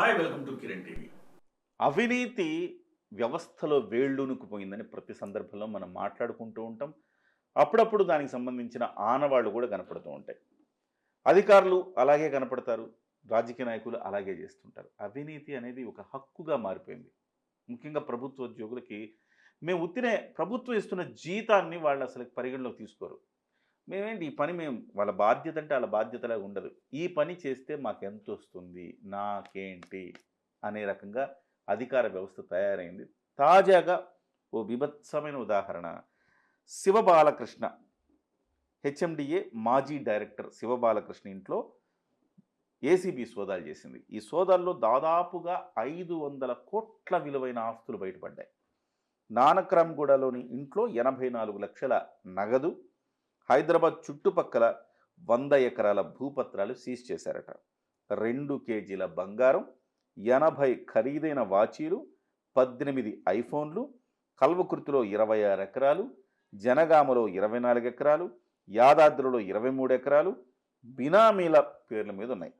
Hi welcome to Kiran TV. అవినీతి వ్యవస్థలో వేళ్ళూనుకుపోయిందని ప్రతి సందర్భంలో మనం మాట్లాడుకుంటూ ఉంటాం. అప్పుడప్పుడు దానికి సంబంధించిన ఆనవాళ్ళు కూడా కనపడుతూ ఉంటాయి. అధికారులు అలాగే కనపడతారు. రాజకీయ నాయకులు అలాగే చేస్తుంటారు. అవినీతి అనేది ఒక హక్కుగా మారిపోయింది. ముఖ్యంగా ప్రభుత్వ ఉద్యోగులకి. మేము ఉత్తినే ప్రభుత్వం ఇస్తున్న జీతాన్ని వాళ్ళు అసలు పరిగణలోకి తీసుకోరు. మేమేంటి? ఈ పని మేము వాళ్ళ బాధ్యత అంటే వాళ్ళ బాధ్యతలాగా ఉండదు. ఈ పని చేస్తే మాకు ఎంత వస్తుంది నాకేంటి? అనే రకంగా అధికార వ్యవస్థ తయారైంది. తాజాగా ఓ విభత్సమైన ఉదాహరణ. శివబాలకృష్ణ హెచ్ఎండిఏ మాజీ డైరెక్టర్ శివబాలకృష్ణ ఇంట్లో ఏసీబీ సోదాలు చేసింది. ఈ సోదాల్లో దాదాపుగా ఐదు వందల కోట్ల విలువైన ఆస్తులు బయటపడ్డాయి. నానక్రామ్గూడలోని ఇంట్లో ఎనభై నాలుగు లక్షల నగదు హైదరాబాద్ చుట్టుపక్కల వంద ఎకరాల భూపత్రాలు సీజ్ చేశారట. రెండు కేజీల బంగారం ఎనభై ఖరీదైన వాచీలు పద్దెనిమిది ఐఫోన్లు కల్వకుర్తిలో ఇరవై ఆరు ఎకరాలు జనగామలో ఇరవై నాలుగు ఎకరాలు యాదాద్రిలో ఇరవై మూడు ఎకరాలు బినామీల పేర్ల మీద ఉన్నాయి.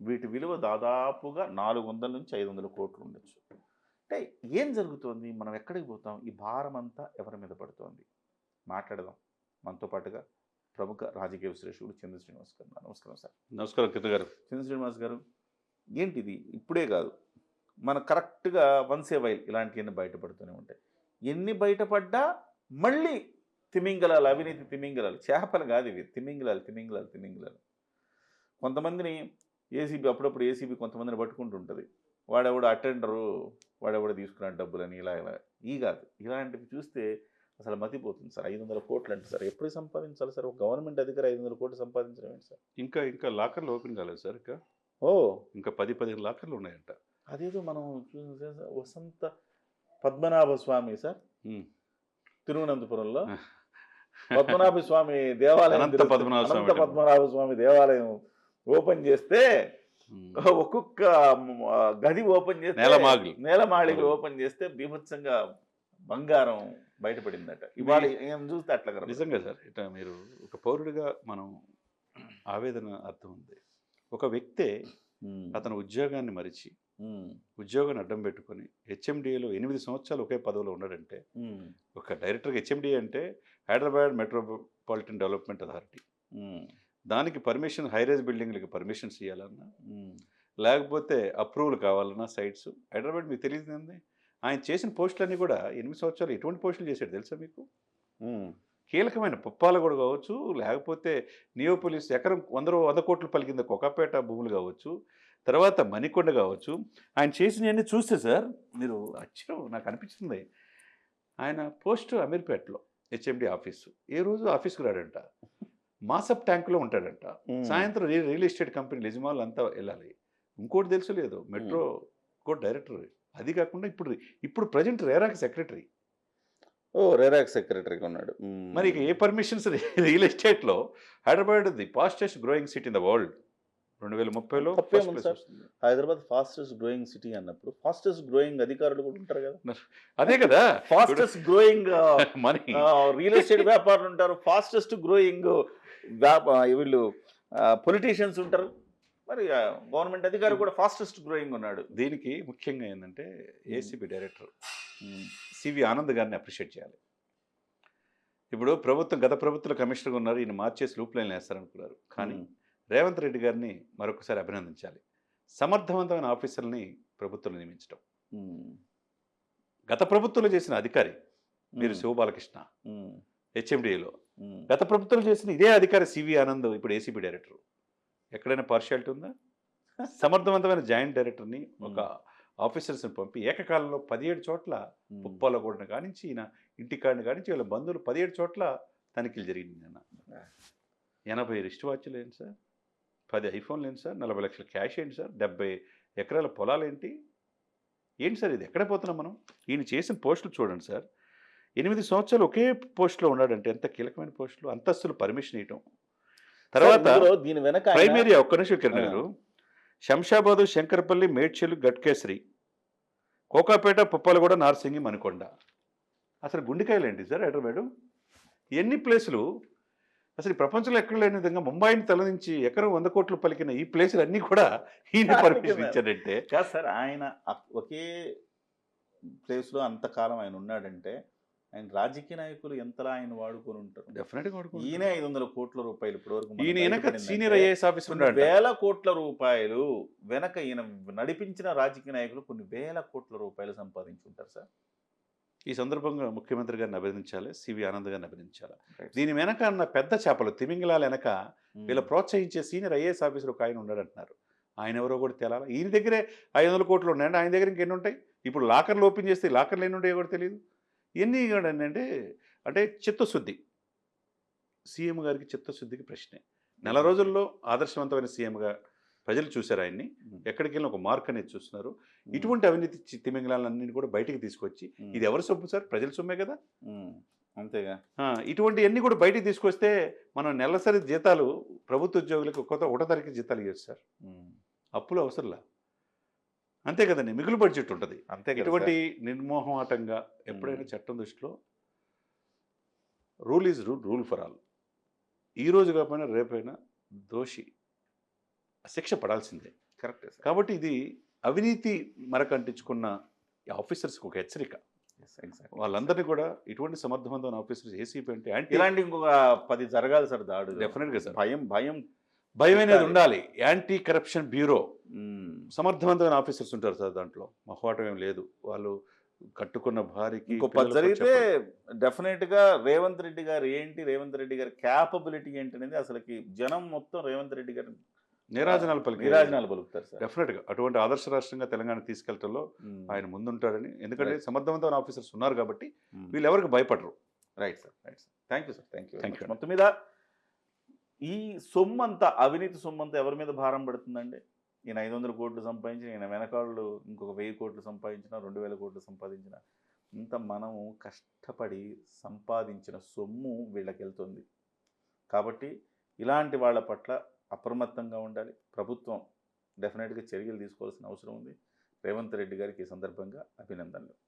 వీటి విలువ దాదాపుగా నాలుగు వందల నుంచి ఐదు వందల కోట్లు ఉండొచ్చు. అంటే ఏం జరుగుతోంది? మనం ఎక్కడికి పోతాం? ఈ భారం అంతా ఎవరి మీద పడుతోంది? మాట్లాడదాం. మనతో పాటుగా ప్రముఖ రాజకీయ విశ్లేషకుడు చంద్ర శ్రీనివాస్ గారు. నమస్కారం సార్. నమస్కారం కిరణ్ గారు. చంద్ర శ్రీనివాస్ గారు ఏంటిది? ఇప్పుడే కాదు. మన కరెక్ట్గా వన్స్ ఏ వైల్ ఇలాంటివన్నీ బయటపడుతూనే ఉంటాయి. ఎన్ని బయటపడ్డా మళ్ళీ తిమింగలాలు అవినీతి తిమింగలాలు. చేపలు కాదు ఇవి. తిమింగలాలు తిమింగలాలు తిమింగలాలు. కొంతమందిని ఏసీబీ అప్పుడప్పుడు ఏసీబీ కొంతమందిని పట్టుకుంటుంటుంది. వాడెవడు అటెండరు వాడెవడు తీసుకున్నాడు డబ్బులని ఇలా ఇలా. ఈ కాదు. ఇలాంటివి చూస్తే అసలు మతిపోతుంది సార్. ఐదు వందల కోట్లు అంటే సార్ ఎప్పుడు సంపాదించాలి సార్? ఒక గవర్నమెంట్ అధికారి ఐదు వందల కోట్లు సంపాదించడం ఏంటి సార్? ఇంకా ఇంకా లాకర్లు ఓపెన్ కాలేదు సార్ ఇంకా? ఓ! ఇంకా పది పదిహేను లాకర్లు ఉన్నాయంట. అదేదో మనం వసంత పద్మనాభ స్వామి సార్. తిరువనంతపురంలో పద్మనాభ స్వామి దేవాలయం అనంత పద్మనాభ స్వామి దేవాలయం ఓపెన్ చేస్తే. ఒక్కొక్క గది ఓపెన్ చేస్తే నేలమాళి. నేలమాళిగలు ఓపెన్ చేస్తే బీభత్సంగా బంగారం బయటపడిందట. ఇవాళ ఏం చూస్తే అట్లా కనపడుతుంది. నిజంగా సార్ ఇట్లా మీరు ఒక పౌరుడిగా మనం ఆవేదన అర్థం ఉంది. ఒక వ్యక్తే అతను ఉద్యోగాన్ని మరిచి ఉద్యోగాన్ని అడ్డం పెట్టుకొని హెచ్ఎండిఏలో ఎనిమిది సంవత్సరాలు ఒకే పదవిలో ఉన్నాడంటే ఒక డైరెక్టర్గా హెచ్ఎండిఏ అంటే హైదరాబాద్ మెట్రోపాలిటన్ డెవలప్మెంట్ అథారిటీ. దానికి పర్మిషన్ హైరేజ్ బిల్డింగ్లకి పర్మిషన్స్ ఇవ్వాలన్నా లేకపోతే అప్రూవల్ కావాలన్నా సైట్స్. హైదరాబాద్ మీకు తెలియదు ఏంది? ఆయన చేసిన పోస్టులన్నీ కూడా ఎనిమిది సంవత్సరాలు ఎటువంటి పోస్టులు చేశాడు తెలుసా మీకు? కీలకమైన పుప్పాలు కూడా కావచ్చు లేకపోతే నియోపోలిస్ ఎకరం వంద వంద కోట్ల పలికింద కొకపేట భూములు కావచ్చు తర్వాత మణికొండ కావచ్చు. ఆయన చేసినవన్నీ చూస్తే సార్ మీరు అచ్చం నాకు అనిపించింది. ఆయన పోస్ట్ అమీర్పేటలో హెచ్ఎండి ఆఫీసు. ఏ రోజు ఆఫీస్కి రాడంట. మాసప్ ట్యాంకులో ఉంటాడంట. సాయంత్రం రియల్ రియల్ ఎస్టేట్ కంపెనీ యజమానులు అంతా వెళ్ళాలి. ఇంకోటి తెలుసు లేదు. మెట్రో కూడా డైరెక్టర్. అది కాకుండా ఇప్పుడు ఇప్పుడు ప్రజెంట్ రేరాకి సెక్రటరీ. ఓ రేరాక్ సెక్రటరీగా ఉన్నాడు. మరి ఇక ఏ పర్మిషన్స్ రియల్ ఎస్టేట్లో Hyderabad the fastest growing city in the world. రెండు వేల ముప్పైలో? హైదరాబాద్ ఫాస్టెస్ట్ గ్రోయింగ్ సిటీ అన్నప్పుడు ఫాస్టెస్ట్ గ్రోయింగ్ అధికారులు కూడా ఉంటారు కదా. అదే కదా. Fastest growing money real estate వ్యాపారులు ఉంటారు. ఫాస్టెస్ట్ గ్రోయింగ్ వీళ్ళు పొలిటీషియన్స్ ఉంటారు. మరి గవర్నమెంట్ అధికారి కూడా ఫాస్టెస్ట్ గ్రోయింగ్ ఉన్నాడు. దీనికి ముఖ్యంగా ఏంటంటే ఏసీబీ డైరెక్టర్ సివి ఆనంద్ గారిని అప్రిషియేట్ చేయాలి. ఇప్పుడు ప్రభుత్వం గత ప్రభుత్వంలో కమిషనర్గా ఉన్నారు ఈయన మార్చేసి లూప్ లైన్ వేస్తారనుకున్నారు. కానీ రేవంత్ రెడ్డి గారిని మరొకసారి అభినందించాలి. సమర్థవంతమైన ఆఫీసర్ని ప్రభుత్వంలో నియమించడం గత ప్రభుత్వంలో చేసిన అధికారి మీరు శివబాలకృష్ణ హెచ్ఎండిఏలో. గత ప్రభుత్వంలో చేసిన ఇదే అధికారి సివి ఆనంద్ ఇప్పుడు ఏసీబీ డైరెక్టర్. ఎక్కడైనా పార్షియాలిటీ ఉందా? సమర్థవంతమైన జాయింట్ డైరెక్టర్ని ఒక ఆఫీసర్స్ని పంపి ఏకకాలంలో పదిహేడు చోట్ల ఉమ్, పుప్పాలగూడని కానించి ఈయన ఇంటికాడిని కానించి వీళ్ళ బంధువులు పదిహేడు చోట్ల తనిఖీలు జరిగింది నిన్న. ఎనభై రిస్ట్ వాచ్లు ఏంటి సార్? పది ఐఫోన్లు ఏంటి సార్? నలభై లక్షల క్యాష్ ఏంటి సార్? డెబ్బై ఎకరాల పొలాలు ఏంటి? ఏంటి సార్ ఇది? ఎక్కడ పోతున్నాం మనం? ఈయన చేసిన పోస్టులు చూడండి సార్. ఎనిమిది సంవత్సరాలు ఒకే పోస్టులో ఉన్నాడంటే ఎంత కీలకమైన పోస్టులు? అంతస్తులు పర్మిషన్ ఇవ్వటం. తర్వాత దీని వెనక ప్రైమరీ ఒక్క నిమిషం కిరణ్ గారు శంషాబాదు శంకరపల్లి మేడ్చల్ గట్కేశ్రీ కోకాపేట పుప్పలగూడ నార్సింగి మణికొండ. అసలు గుండెకాయలు ఏంటి సార్ హైదరాబాదు ఎన్ని ప్లేసులు? అసలు ఈ ప్రపంచంలో ఎక్కడ లేని విధంగా ముంబైని తలదించి ఎకరం వంద కోట్లు పలికిన ఈ ప్లేసులు అన్నీ కూడా ఈయన పర్మిషన్ ఇచ్చాడంటే కాదు సార్ ఆయన ఒకే ప్లేస్లో అంతకాలం ఆయన ఉన్నాడంటే ఆయన రాజకీయ నాయకులు ఎంతలా ఆయన వాడుకొని ఉంటారు? డెఫినెట్గా వాడుకుంటాడు. ఈయన ఐదు వందల కోట్ల రూపాయలు ఇప్పటి వరకు ఈయన వెనక సీనియర్ ఐఏఎస్ ఆఫీసర్ ఉన్నాడు వేల కోట్ల రూపాయలు వెనక ఈయన నడిపించిన రాజకీయ నాయకులు కొన్ని వేల కోట్ల రూపాయలు సంపాదించుంటారు సార్. ఈ సందర్భంగా ముఖ్యమంత్రి గారిని అభినందించాలి సివి ఆనంద్ గారిని అభినందించాలి. దీని వెనక ఉన్న పెద్ద చేపలు తిమింగలాల వెనక వీళ్ళ ప్రోత్సహించే సీనియర్ ఐఏఎస్ ఆఫీసర్ ఒక ఆయన ఉన్నాడు అంటున్నారు ఆయన ఎవరో కూడా తేలాలి ఈయన దగ్గరే ఐదు వందల కోట్లు ఉన్నాయండి. ఆయన దగ్గర ఇంకెన్ని ఉంటాయి? ఇప్పుడు లాకర్లు ఓపెన్ చేస్తే లాకర్లు ఎన్ని ఉంటాయో కూడా తెలియదు ఎన్ని కూడా ఏంటంటే అంటే చిత్తశుద్ధి. సీఎం గారికి చిత్తశుద్ధికి ప్రశ్నే. నెల రోజుల్లో ఆదర్శవంతమైన సీఎంగా ప్రజలు చూశారు ఆయన్ని. ఎక్కడికి వెళ్ళిన ఒక మార్క్ అనేది చూస్తున్నారు. ఇటువంటి అవినీతి తిమింగలాలన్నింటినీ కూడా బయటికి తీసుకొచ్చి ఇది ఎవరి సొమ్ము సార్? ప్రజల సొమ్మే కదా? అంతేగా. ఇటువంటివన్నీ కూడా బయటికి తీసుకొస్తే మనం నెలసరి జీతాలు ప్రభుత్వ ఉద్యోగులకు కొత్త ఒకటో తారీఖు జీతాలు ఇవ్వచ్చు సార్. అప్పులు అవసరంలా. అంతే కదండి. మిగులు బడ్జెట్ ఉంటుంది. అంతే సార్. నిర్మోహమాటంగా ఎప్పుడైనా. చట్టం దృష్టిలో rule is rule rule for all. ఈ రోజు కాకపోయినా రేపైనా దోషి శిక్ష పడాల్సిందే. కరెక్టే కాబట్టి ఇది అవినీతి మరకంటించుకున్న ఆఫీసర్స్కి ఒక హెచ్చరిక. Yes, exactly. వాళ్ళందరినీ కూడా ఇటువంటి సమర్థవంతమైన ఆఫీసర్స్ ఏసీపీ అంటే ఇలాంటి ఇంకొక పది జరగాలి సార్ దాడు డెఫినెట్గా సార్ భయం భయం భయం అనేది ఉండాలి. యాంటీ కరప్షన్ బ్యూరో సమర్థవంతమైన ఆఫీసర్స్ ఉంటారు సార్ దాంట్లో. మొహమాటం ఏం లేదు. వాళ్ళు కట్టుకున్న పిల్లలకు జరిగితే. డెఫినెట్గా రేవంత్ రెడ్డి గారు ఏంటి? రేవంత్ రెడ్డి గారి క్యాపబిలిటీ ఏంటి అనేది అసలుకి జనం మొత్తం రేవంత్ రెడ్డి గారు నీరాజనాలు పలికి నిరాజనాలు పలుకుతారు సార్. డెఫినెట్గా. అటువంటి ఆదర్శ రాష్ట్రంగా తెలంగాణ తీసుకెళ్ళడంలో ఉమ్, ఆయన ముందుంటాడని. ఎందుకంటే. సమర్థవంతమైన ఆఫీసర్స్ ఉన్నారు కాబట్టి. వీళ్ళు ఎవరికి భయపడరు. Right sir right sir thank you sir thank you. మొత్తం మీద ఈ సొమ్ము అంతా అవినీతి సొమ్ము అంతా ఎవరి మీద భారం పడుతుందండి? ఈయన ఐదు వందల కోట్లు సంపాదించిన ఈయన వెనకాళ్ళు ఇంకొక వెయ్యి కోట్లు సంపాదించిన రెండు వేల కోట్లు సంపాదించిన ఇంత మనము కష్టపడి సంపాదించిన సొమ్ము వీళ్ళకి వెళ్తుంది కాబట్టి ఇలాంటి వాళ్ళ పట్ల అప్రమత్తంగా ఉండాలి. ప్రభుత్వం డెఫినెట్గా చర్యలు తీసుకోవాల్సిన అవసరం ఉంది. రేవంత్ రెడ్డి గారికి ఈ సందర్భంగా అభినందనలు.